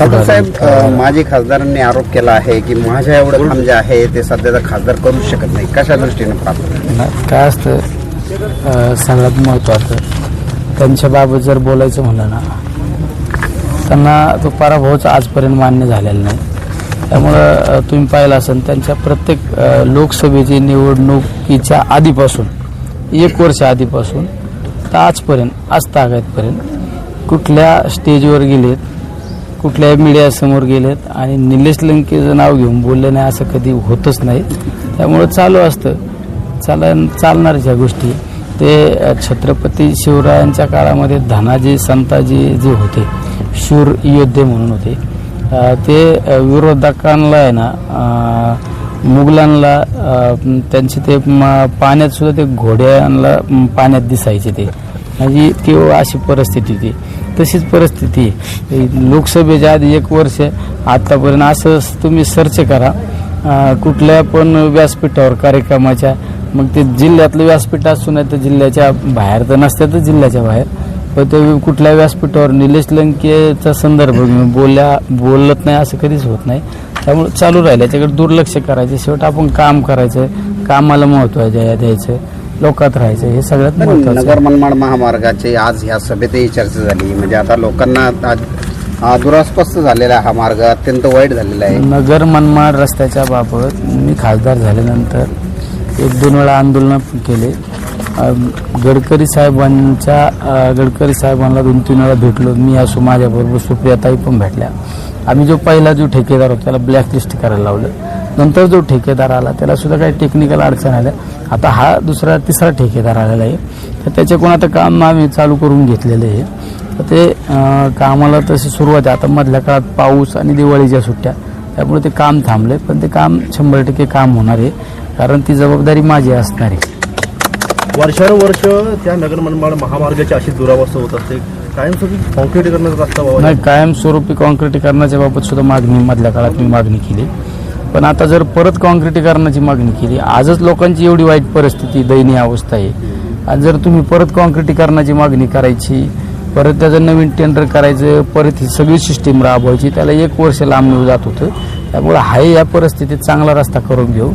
झालं. साहेब माजी खासदारांनी आरोप केला आहे की माझ्या एवढं काम जे आहे ते सध्याचा खासदार करू शकत नाही. कशा दृष्टीने प्राप्त काय असतं सगळ्यात महत्त्वाचं त्यांच्याबाबत जर बोलायचं म्हणलं ना त्यांना तो पराभवच आजपर्यंत मान्य झालेला नाही. त्यामुळं तुम्ही पाहिलं असेल त्यांच्या प्रत्येक लोकसभेची निवडणुकीच्या आधीपासून एक वर्ष आधीपासून तर आजपर्यंत आज तागायतपर्यंत कुठल्या स्टेजवर गेलेत कुठल्याही मीडियासमोर गेलेत आणि निलेश लंकेचं नाव घेऊन बोलले नाही असं कधी होतच नाही. त्यामुळं चालू असतं. चाल चालणारच गोष्टी. ते छत्रपती शिवरायांच्या काळामध्ये धनाजी संताजी जे होते शूर योद्धे म्हणून होते ते विरोधकांना आहे ना मुघलांना त्यांचे ते पाण्यात सुद्धा ते घोड्यांना पाण्यात दिसायचे ते. म्हणजे ती अशी परिस्थिती होती. तशीच परिस्थिती आहे. लोकसभेच्या आधी एक वर्ष आतापर्यंत असं तुम्ही सर्च करा. कुठल्या पण व्यासपीठावर कार्यक्रमाच्या मग ते जिल्ह्यातलं व्यासपीठ असू नाही तर जिल्ह्याच्या बाहेर तर नसते तर जिल्ह्याच्या बाहेर. पण ते कुठल्या व्यासपीठावर निलेश लंकेचा संदर्भ घेऊन बोलल्या बोलत नाही असं कधीच होत नाही. त्यामुळे चालू राहिलं. याच्याकडे दुर्लक्ष करायचं. शेवट आपण काम करायचं. कामाला महत्त्व द्यायचं. लोकात राहायचं हे सगळ्यात पण महत्त्वाचं नगर मनमाड महामार्गाची आज ह्या सभेतही चर्चा झाली. म्हणजे आता लोकांना आज दुरास्पस्त झालेला हा मार्ग अत्यंत वाईट झालेला आहे. नगर मनमाड रस्त्याच्या बाबत मी खासदार झाल्यानंतर एक दोन वेळा आंदोलनं पण केले. अम, गडकरी साहेबांच्या अ, गडकरी साहेबांना दोन तीन वेळा भेटलो. मी असो माझ्याबरोबर सुप्रियाताई पण भेटल्या. आम्ही जो पहिला जो ठेकेदार होता त्याला ब्लॅकलिस्ट करायला लावलं. नंतर जो ठेकेदार आला त्याला सुद्धा काही टेक्निकल अडचण आल्या. आता हा दुसरा तिसरा ठेकेदार आलेला आहे. तर त्याच्याकडून आता काम आम्ही चालू करून घेतलेलं आहे. तर ते कामाला तशी सुरुवात आहे. आता मधल्या काळात पाऊस आणि दिवाळीच्या सुट्ट्या त्यामुळे ते काम थांबले पण ते काम शंभर टक्के काम होणार आहे. कारण ती जबाबदारी माझी असणार आहे. वर्षानुवर्ष त्या नगर मनमाड महामार्गाची अशी दुरावस्था होत असते. कायमस्वरूपी कॉन्क्रीटीकरणाचा रस्ता नाही कायमस्वरूपी कॉन्क्रिटीकरणाच्या बाबत सुद्धा मागणी मधल्या काळात मी मागणी केली. पण आता जर परत काँक्रिटीकरणाची मागणी केली आजच लोकांची एवढी वाईट परिस्थिती दयनीय अवस्था आहे. आणि जर तुम्ही परत काँक्रिटीकरणाची मागणी करायची परत त्याचं नवीन टेंडर करायचं परत ही सगळी सिस्टीम राबवायची त्याला एक वर्ष लांब जात होतं. त्यामुळे हाय या परिस्थितीत चांगला रस्ता करून घेऊ.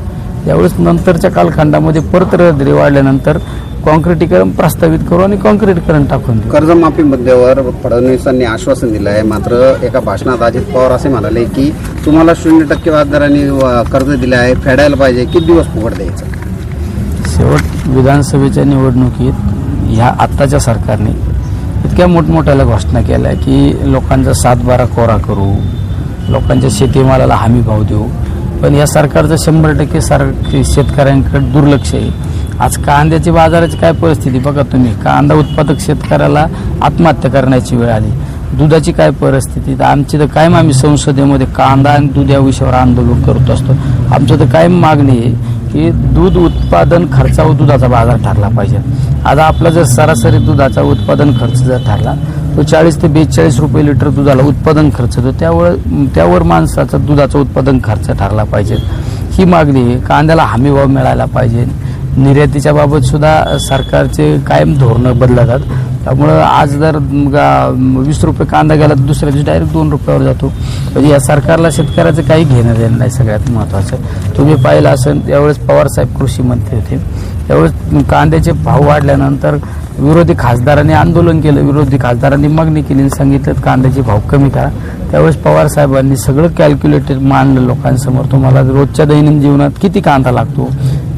यावेळेस नंतरच्या कालखंडामध्ये परत रहदारी वाढल्यानंतर कॉन्क्रिटीकरण प्रस्तावित करू आणि कॉन्क्रिटीकरण टाकून देऊ. कर्जमाफी मुद्द्यावर फडणवीसांनी आश्वासन दिलं आहे. मात्र एका भाषणात अजित पवार असे म्हणाले की तुम्हाला शून्य टक्के व्याजदराने कर्ज दिले आहे. फेडायला पाहिजे किती दिवस फुकट द्यायचं? शेवट विधानसभेच्या निवडणुकीत ह्या आत्ताच्या सरकारने इतक्या मोठमोठ्याला घोषणा केल्या की लोकांचा सातबारा कोरा करू लोकांच्या शेतीमालाला हमी भाव देऊ. पण या सरकारचं शंभर टक्के सर शेतकऱ्यांकडे दुर्लक्ष आहे. आज कांद्याची बाजाराची काय परिस्थिती बघा तुम्ही. कांदा उत्पादक शेतकऱ्याला आत्महत्या करण्याची वेळ आली. दुधाची काय परिस्थिती? तर आमची तर कायम आम्ही संसदेमध्ये कांदा आणि दूध या विषयावर आंदोलन करत असतो. आमचं तर कायम मागणी आहे की दूध उत्पादन खर्चावर दुधाचा बाजार ठरला पाहिजे. आता आपला जर सरासरी दुधाचा उत्पादन खर्च जर ठरला तो चाळीस ते बेचाळीस रुपये लिटर दुधाला उत्पादन खर्च होतो. त्यावर त्यावर माणसाचा दुधाचा उत्पादन खर्च ठरला पाहिजे. ही मागणी आहे. कांद्याला हमीभाव मिळायला पाहिजे. निर्यातीच्या बाबत सुद्धा सरकारचे कायम धोरणं बदलतात. त्यामुळं आज जर वीस रुपये कांदा गेला तर दुसऱ्या दिवशी डायरेक्ट दोन रुपयावर जातो. म्हणजे या सरकारला शेतकऱ्याचं काही घेणं देणं नाही सगळ्यात महत्त्वाचं तुम्ही पाहिलं असेल त्यावेळेस पवारसाहेब कृषी मंत्री होते. त्यावेळेस कांद्याचे भाव वाढल्यानंतर विरोधी खासदारांनी आंदोलन केलं. विरोधी खासदारांनी मागणी केली आणि सांगितलं कांद्याचे भाव कमी करा. त्यावेळेस पवार साहेबांनी सगळं कॅल्क्युलेटेड मांडलं लोकांसमोर. तुम्हाला रोजच्या दैनंदिन जीवनात किती कांदा लागतो?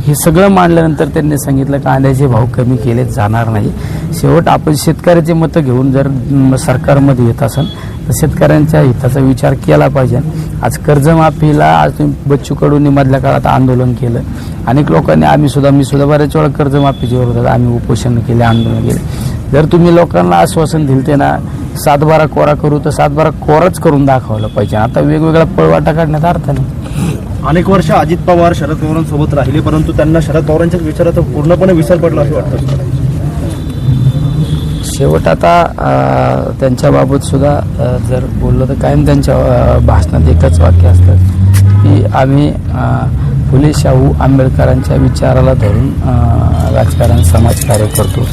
हे सगळं मांडल्यानंतर त्यांनी सांगितलं कांद्याचे भाव कमी केले जाणार नाही. शेवट आपण शेतकऱ्याचे मतं घेऊन जर सरकारमध्ये येत असेल तर शेतकऱ्यांच्या हिताचा विचार केला पाहिजे. आज कर्जमाफीला आज तुम्ही बच्चू कडूंनी मधल्या काळात आंदोलन केलं. अनेक लोकांनी आम्ही सुद्धा मी सुद्धा बऱ्याच वेळा कर्जमाफीच्या विरोधात आम्ही उपोषण केले आंदोलन केले. जर तुम्ही लोकांना आश्वासन दिलं ते ना सातबारा कोरा करू तर सातबारा कोराच करून दाखवलं पाहिजे. आता वेगवेगळा पळवाटा काढण्यात अर्थ नाही. अनेक वर्ष अजित पवार शरद पवारांसोबत राहिले परंतु त्यांना शरद पवारांच्या विचाराचा पूर्णपणे विसर पडला असं वाटतं. शेवट आता अ, त्यांच्याबाबत सुद्धा जर बोललं तर कायम त्यांच्या भाषणात एकच वाक्य असतं की आम्ही फुले शाहू आंबेडकरांच्या विचाराला धरून राजकारण समाजकार्य करतो.